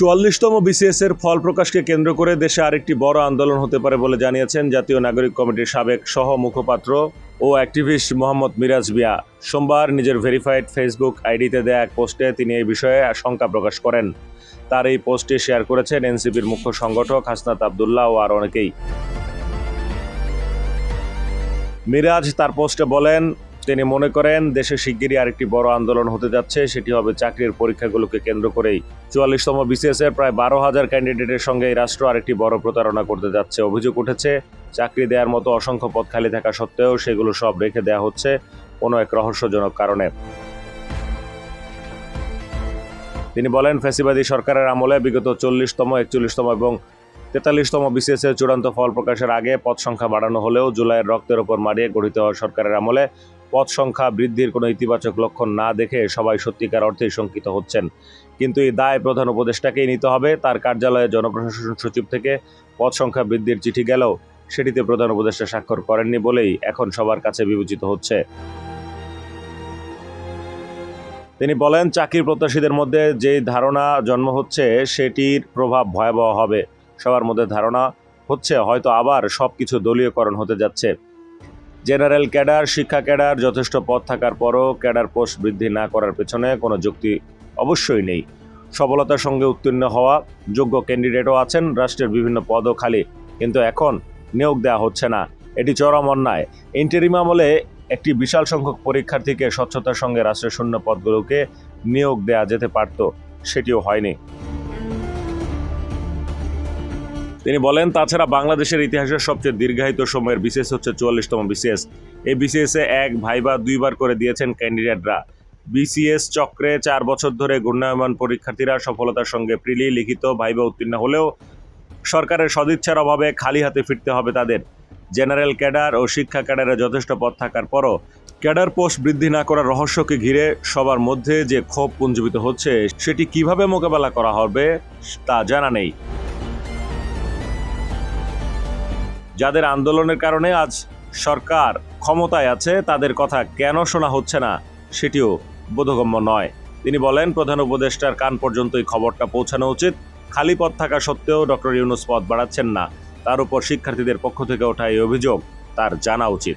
চুয়াল্লিশতম BCS এর ফল প্রকাশকে কেন্দ্র করে দেশে আরেকটি বড় আন্দোলন হতে পারে বলে জানিয়েছেন জাতীয় নাগরিক কমিটির সাবেক সহ মুখপাত্র ও অ্যাক্টিভিস্ট মোহাম্মদ মিরাজ বিয়া সোমবার নিজের ভেরিফাইড ফেসবুক আইডিতে দেয়া এক পোস্টে তিনি এই বিষয়ে আশঙ্কা প্রকাশ করেন। তার এই পোস্টে শেয়ার করেছেন এনসিপির মুখ্য সংগঠক হাসনাত আবদুল্লাহ ও আর অনেকেই। মিরাজ তার পোস্টে বলেন তিনি মনে করেন, দেশে শিগগিরই আরেকটি বড় আন্দোলন হতে যাচ্ছে। সেটি হবে চাকরির পরীক্ষাগুলোকে কেন্দ্র করেই। চুয়াল্লিশতম বিসিএস এর প্রায় বারো হাজার ক্যান্ডিডেটের সঙ্গে এই রাষ্ট্র আরেকটি বড় প্রতারণা করতে যাচ্ছে। অভিযোগ উঠেছে, চাকরি দেওয়ার মতো অসংখ্য পদ খালি থাকা সত্ত্বেও সেগুলো সব রেখে দেওয়া হচ্ছে কোনো এক রহস্যজনক কারণে। তিনি বলেন, ফ্যাসিবাদী সরকারের আমলে বিগত চল্লিশতম, একচল্লিশতম এবং তেতাল্লিশতম বিসিএস এর চূড়ান্ত ফল প্রকাশের আগে পদ সংখ্যা বাড়ানো হলেও জুলাইয়ের রক্তের ওপর মারিয়ে গঠিত হওয়া সরকারের আমলে পদ সংখ্যা বৃদ্ধির কোনো ইতিবাচক লক্ষণ না দেখে সবাই সত্যিকার অর্থেই শঙ্কিত হচ্ছেন। কিন্তু এই দায় প্রধান উপদেষ্টাকেই নিতে হবে। তার কার্যালয়ে জনপ্রশাসন সচিব থেকে পদ সংখ্যা বৃদ্ধির চিঠি গেলেও সেটিতে প্রধান উপদেষ্টা স্বাক্ষর করেননি বলেই এখন সবার কাছে বিবেচিত হচ্ছে। তিনি বলেন চাকরির প্রত্যাশীদের মধ্যে যে ধারণা জন্ম হচ্ছে, সেটির প্রভাব ভয়াবহ হবে। সবার মধ্যে ধারণা হচ্ছে হয়তো আবার সব কিছু দলীয়করণ হতে যাচ্ছে। জেনারেল ক্যাডার, শিক্ষা ক্যাডার, যথেষ্ট পদ থাকার পরও ক্যাডার পোস্ট বৃদ্ধি না করার পেছনে কোনো যুক্তি অবশ্যই নেই। সফলতার সঙ্গে উত্তীর্ণ হওয়া যোগ্য ক্যান্ডিডেটও আছেন, রাষ্ট্রের বিভিন্ন পদও খালি, কিন্তু এখন নিয়োগ দেওয়া হচ্ছে না। এটি চরম অন্যায়। ইন্টারিম আমলে একটি বিশাল সংখ্যক পরীক্ষার্থীকে স্বচ্ছতার সঙ্গে রাষ্ট্রের শূন্য পদগুলোকে নিয়োগ দেওয়া যেতে পারত, সেটিও হয়নি। তিনি বলেন, তাছাড়া বাংলাদেশের ইতিহাসের সবচেয়ে দীর্ঘায়িত সময়ের বিশেষ হচ্ছে চুয়াল্লিশতম বিসিএস। এই বিসিএসে এক ভাইবা দুইবার করে দিয়েছেন ক্যান্ডিডেটরা। বিসিএস চক্রে চার বছর ধরে ঘূর্ণায়মান পরীক্ষার্থীরা সফলতার সঙ্গে প্রিলি লিখিত ভাইবা উত্তীর্ণ হলেও সরকারের সদিচ্ছার অভাবে খালি হাতে ফিরতে হবে তাদের। জেনারেল ক্যাডার ও শিক্ষা ক্যাডারে যথেষ্ট পথ থাকার পরও ক্যাডার পোস্ট বৃদ্ধি না করার রহস্যকে ঘিরে সবার মধ্যে যে ক্ষোভ পুঞ্জীবিত হচ্ছে, সেটি কীভাবে মোকাবেলা করা হবে তা জানা নেই। যাদের আন্দোলনের কারণে আজ সরকার ক্ষমতায় আছে, তাদের কথা কেন শোনা হচ্ছে না সেটিও বোধগম্য নয়। তিনি বলেন, প্রধান উপদেষ্টার কান পর্যন্ত এই খবরটা পৌঁছানো উচিত। খালি পথ থাকা সত্ত্বেও ডক্টর ইউনুস পথ বাড়াচ্ছেন না। তার উপর শিক্ষার্থীদের পক্ষ থেকে ওঠা এই অভিযোগ তার জানা উচিত।